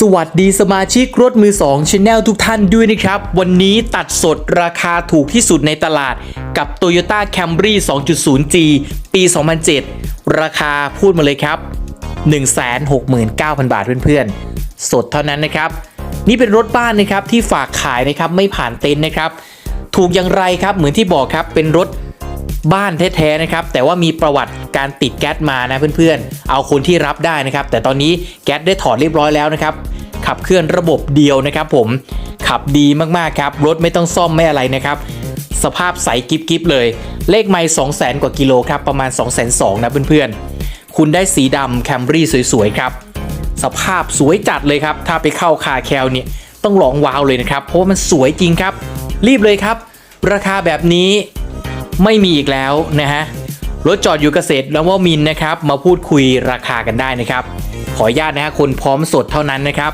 สวัสดีสมาชิกรถมือ2 Channel ทุกท่านด้วยนะครับ วันนี้ตัดสดราคาถูกที่สุดในตลาดกับ Toyota Camry 2.0G ปี 2007 ราคาพูดมาเลยครับ 169,000 บาทเพื่อนๆ สดเท่านั้นนะครับ นี่เป็นรถบ้านนะครับที่ฝากขายนะครับไม่ผ่านเต็นท์นะครับ ถูกอย่างไรครับเหมือนที่บอกครับเป็นรถ บ้านแท้ๆนะครับแต่ว่ามีประวัติการติดแก๊สมานะเพื่อนๆ เอาคนที่รับได้นะครับ แต่ตอนนี้แก๊สได้ถอดเรียบร้อยแล้วนะครับขับเคลื่อนระบบเดียวนะครับ ผมขับดีมากๆครับรถไม่ต้องซ่อมไม่อะไรนะครับ สภาพใสกิ๊บๆเลย เลขไม่2 0 0 0 0 0กว่ากิโลครับประมาณ 2 2 0 0 0นะเพื่อนๆ คุณได้สีดำแคมรี่สวยๆครับ สภาพสวยจัดเลยครับ ถ้าไปเข้าคาแคลเนี่ยต้องลองว้าวเลยนะครับ เพราะว่ามันสวยจริงครับ รีบเลยครับ ราคาแบบนี้ ไม่มีอีกแล้วนะฮะรถจอดอยู่เกษตรแล้วว่ามินนะครับ มาพูดคุยราคากันได้นะครับ ขออนุญาตนะฮะคนพร้อมสดเท่านั้นนะครับ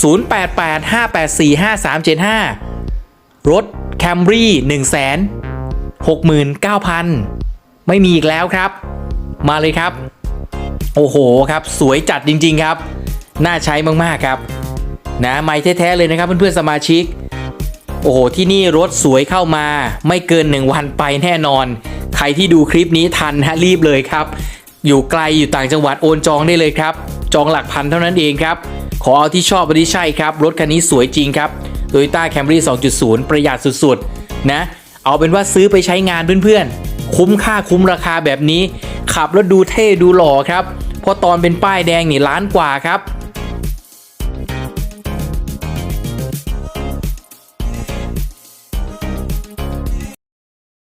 0885845375 รถ Camry 1 6 9 0 0 0 ไม่มีอีกแล้วครับ มาเลยครับ โอ้โหครับ สวยจัดจริง ๆ ครับ น่าใช้มาก ๆ ครับ นะ ไม่แท้ ๆ เลยนะครับเพื่อน ๆ สมาชิก โอ้โห ที่นี่รถสวยเข้ามา ไม่เกิน 1 วันไปแน่นอน ใครที่ดูคลิปนี้ทันฮะรีบเลยครับ อยู่ไกลอยู่ต่างจังหวัดโอนจองได้เลยครับ จองหลักพันเท่านั้นเองครับ ขอเอาที่ชอบอันที่ใช่ครับ รถคันนี้สวยจริงครับ Toyota Camry 2.0 ประหยัดสุดๆ นะ เอาเป็นว่าซื้อไปใช้งานเพื่อนๆ คุ้มค่าคุ้มราคาแบบนี้ ขับแล้วดูเท่ดูหล่อครับ เพราะตอนเป็นป้ายแดงนี่ล้านกว่าครับ